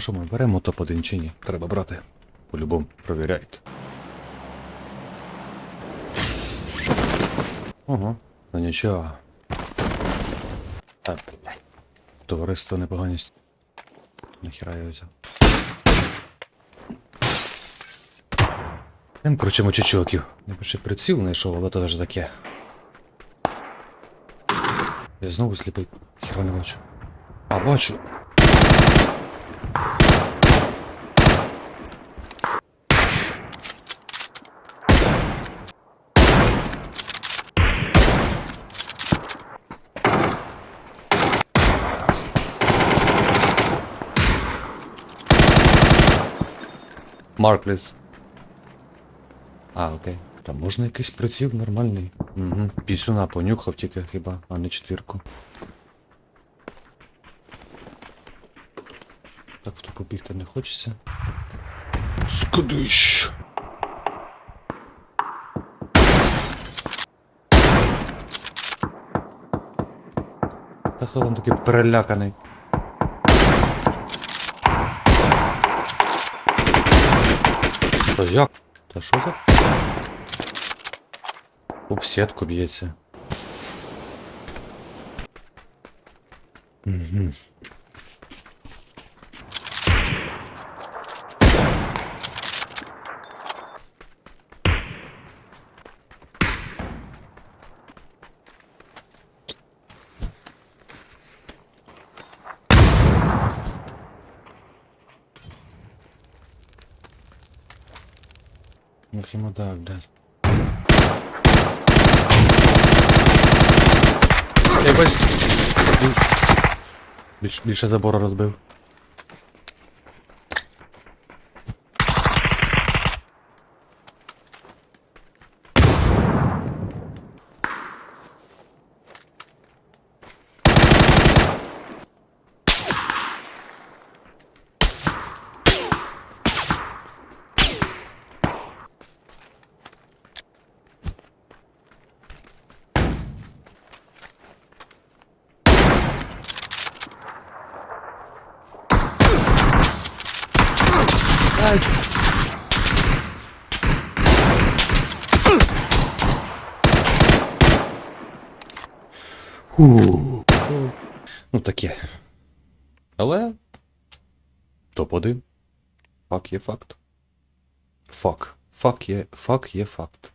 Що ми беремо топ-1 чи ні? Треба брати. По-любому провіряйте. Ого, ну нічого. А, блядь. Товариство непоганість. Нахіра я взяв. Ем, коротше, мочечоків. Я б ще приціл знайшов, але то вже таке. Я знову сліпий. Хіра не бачу. А, бачу. Марк, плиз. А, окей. Там можна якийсь приціл нормальний. Угу. Пісюна понюхав тільки хіба, а не четвірку. Так в ту побігти не хочеться. Скудиш! Та хто там такий переляканий? Та як? Та що за? Об сітку б'ється. Угу. Ах, ему так, блядь. Я бачу. Більш, більше забору розбив. Фу. Ну таке. Але. Топ-1. Фак є факт. Фак. Фак є. Фак є факт.